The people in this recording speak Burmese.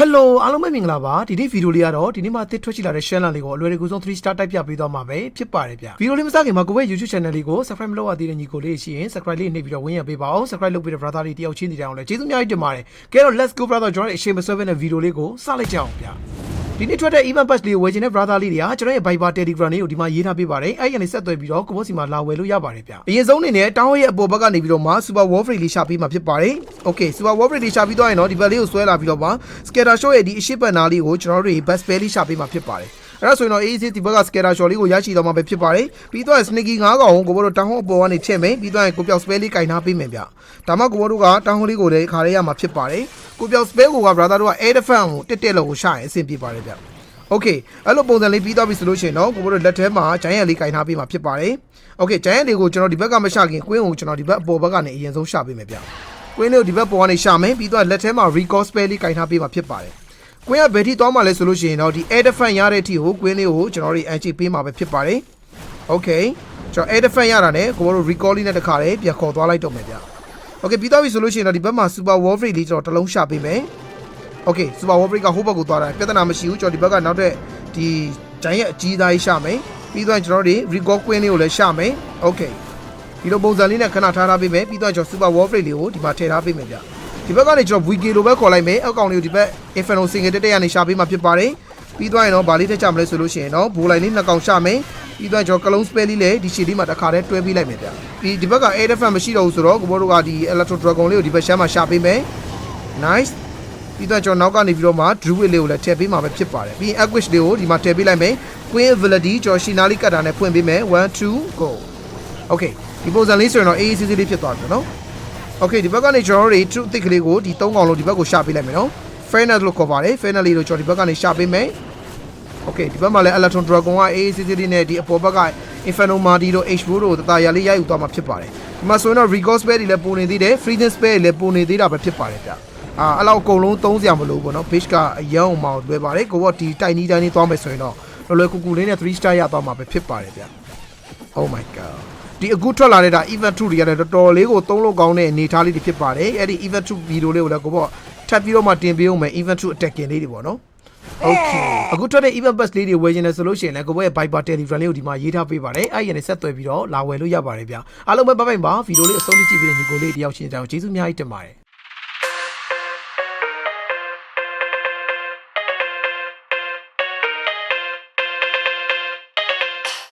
ဟယ်လိုအားလုံးပဲမင်္ဂလာပါဒီနေ့ဗီဒီယိုလေးကတော့ဒီနေ့မှတစ်ထွက်ချလာတဲ့ channel လေးကိုအလွယ်တကူဆုံး3 star တိုက်ပြပေးသွားမှာပဲဖြစ်ပါတယ်ဗျဗီဒီယိုလေးမစခင်မှာကိုယ့်ရဲ့ YouTube channel လေးကို subscribe မလုပ်ရသေးတဲ့ညီကိုလေးရှိရင် subscribe လေးနှိပ်ပြီးတော့ဝင်ရပေးပါအောင် subscribe လုပ်ပြီးတဲ့ brother လေးတယောက်ချင်းစီတိုင်းအောင်လဲကျေးဇူးအများကြီးတင်ပါတယ်ကဲတော့ let's go brother ကျွန်တော်ရဲ့အရှိန်မဆွဲဘဲနဲ့ဗီဒီယိုလေးကိုစလိုက်ကြအောင်ဗျ ဒီနေ့ထွက်တဲ့ event pass လေးကိုဝယ်ချင်တဲ့ brother လေးတွေကကျွန်တော်ရဲ့ Viber Telegram လေးကိုဒီမှာရေးထားပေးပါတယ်အဲ့ဒီကနေဆက်သွယ်ပြီးတော့ကိုဘောစီမှာလာဝယ်လို့ရပါတယ်ဗျအရင်ဆုံးအနေနဲ့တောင်းရဲ့အပေါ်ဘက်ကနေပြီးတော့မှ Super War Free လေးရှာပေးမှာဖြစ်ပါတယ် Okay Super War Free လေးရှာပြီးတော့ရင်တော့ဒီဘက်လေးကိုဆွဲလာပြီးတော့မှ Scatter Shot ရဲ့ဒီအရှိတ်ပတ်နာလေးကိုကျွန်တော်တို့ best pair လေးရှာပေးမှာဖြစ်ပါတယ်အဲ့ဒါဆိုရင်တော့ AAC ဒီဘက်က Scatter Shot လေးကိုရရှိတော့မှာပဲဖြစ်ပါတယ်ပြီးတော့ Sneaky 9កောင်ကိုဘောတို့တောင်းဟောအပေါ်ကနေချက်မယ်ပြီးတော့ကိုပြောက် spell လေးကင်ထားပေးမယ်ဗျဒါမှကိုဘောတို့ကတောင်းဟောလေးကိုလည်းခါရဲရမှာဖြစ်ပါတယ် ကိုပြောင်စပဲကိုက brother တို့က air defense ကိုတက်တက်လောက်ကိုရှာရင်အဆင်ပြေပါတယ်ဗျ။ Okay အဲ့လိုပုံစံလေးပြီးသွားပြီဆိုလို့ရှိရင်တော့ကိုတို့လက်ထဲမှာ giant လေးကင်ထားပေးမှာဖြစ်ပါတယ်။ Okay giant လေးကိုကျွန်တော်ဒီဘက်ကမရှာခင် queen ကိုကျွန်တော်ဒီဘက်အပေါ်ဘက်ကနေအရင်ဆုံးရှာပေးမယ်ဗျ။ queen လေးကိုဒီဘက်ပေါ်ကနေရှာမယ်ပြီးတော့လက်ထဲမှာ recall spell လေးကင်ထားပေးမှာဖြစ်ပါတယ်။ queen ကဘယ်ထိသွားမှာလဲဆိုလို့ရှိရင်တော့ဒီ air defense ရတဲ့အထိကို queen လေးကိုကျွန်တော်တို့ anchi ပေးမှာပဲဖြစ်ပါတယ်။ Okay ကျွန်တော် air defense ရတာနဲ့ကိုတို့ recall လေးနဲ့တခါလေးပြန်ခေါ်သွားလိုက်တော့မယ်ဗျ။ โอเคပြီးသွားပြီဆိုလို့ရှိရင်တော့ဒီဘက်မှာ super war free လေးကျွန်တော်တစ်လုံးရှာပေးမယ် โอเคစူပါဝေါ်ဘရိတ်ကဟိုဘက်ကိုသွားတာပြဿနာမရှိဘူးကျွန်တော်ဒီဘက်ကနောက်ထပ်ဒီဂျိုင်းရဲ့အကြီးသားကြီးရှာမယ်ပြီးတော့ကျွန်တော်တို့ recall queen လေးကိုလည်းရှာမယ်โอเคဒီလိုပုံစံလေးနဲ့ခဏထားထားပေးမယ်ပြီးတော့ကျွန်တော်စူပါဝေါ်ဘရိတ်လေးကိုဒီမှာထည့်ထားပေးမယ်ဗျဒီဘက်ကနေကျွန်တော် wiki လိုပဲခေါ်လိုက်မယ်အကောင်လေးကိုဒီဘက် inferno single တက်တက်ရနေရှာပေးမှာဖြစ်ပါတယ်ပြီးတော့ရင်တော့ဗာလေးတက်ကြမလဲဆိုလို့ရှိရင်တော့ဘူလိုက်လေးနှစ်ကောင်ရှာမယ် ပြီးတော့ကျွန်တော် clone spell လေးလည်းဒီရှီလေးမှာတစ်ခါတည်းတွဲပေးလိုက်မယ်ဗျပြီးဒီဘက်က air defense မရှိတော့ဘူးဆိုတော့ကိုဘောတို့ကဒီ electro dragon လေးကိုဒီဘက်ရှမ်းမှာရှာပေးမယ် nice ပြီးတော့ကျွန်တော်နောက်ကနေပြီးတော့မှ druid လေးကိုလည်းထည့်ပေးမှာပဲဖြစ်ပါတယ်ပြီးရင် equish လေးကိုဒီမှာထည့်ပေးလိုက်မယ် queen ability ကျွန်တော် shinali ကတ်တာနဲ့ဖွင့်ပေးမယ်1 2 go okay ဒီပုံစံလေးဆိုရင်တော့ AAC လေးဖြစ်သွားပြီနော် okay ဒီဘက်ကနေကျွန်တော်တို့တွေ true thick ကလေးကိုဒီ၃កောင်လုံးဒီဘက်ကိုရှာပေးလိုက်မယ်နော် fairness လို့ခေါ်ပါတယ် fairness လေးကိုကျွန်တော်ဒီဘက်ကနေရှာပေးမယ် Okay ဒီဘက်မှာလည်း Electron Dragon က AAC လေးနဲ့ဒီအပေါ်ဘက်က Inferno Mardi တို့ H4 တို့တတရာလေးရယူသွားမှာဖြစ်ပါတယ်ဒီမှာဆိုရင်တော့ Recall Spell တွေလည်းပုံနေသေးတယ် Freezing Spell တွေလည်းပုံနေသေးတာပဲဖြစ်ပါတယ်ဗျအာအဲ့လောက်အကုန်လုံးသုံးစရာမလိုဘူးပေါ့နော် Base ကအရန်အောင်မောင်လွယ်ပါတယ်ကိုကဒီတိုင်နီးတိုင်းလေးသွားမယ်ဆိုရင်တော့လွယ်လွယ်ကူကူလေးနဲ့3 star ရသွားမှာပဲဖြစ်ပါတယ်ဗျ Oh my god ဒီအခုထွက်လာတဲ့ဒါ event 2တွေကလည်းတော်တော်လေးကိုသုံးလို့ကောင်းတဲ့အနေအထားလေးတွေဖြစ်ပါတယ်အဲ့ဒီ event 2 video လေးကိုလည်းကိုပေါ့ထပ်ပြီးတော့မှတင်ပေးအောင်မယ် event 2 attacking လေးတွေပေါ့နော် Okay အခုထွက်တဲ့ event pass လေးတွေဝယ်ချင်တယ်ဆိုလို့ရှိရင်လည်းကိုယ့်ရဲ့ Viber Telegram လေးကိုဒီမှာရေးထားပေးပါတယ်အဲ့ဒီကနေဆက်သွယ်ပြီးတော့လာဝယ်လို့ရပါတယ်ဗျအားလုံးပဲဘိုင်ဘိုင်ပါဗီဒီယိုလေးအဆုံးထိကြည့်ပြီးတဲ့ညီကိုလေးတယောက်ချင်းတောင်ကျေးဇူးအများကြီးတင်ပါတယ်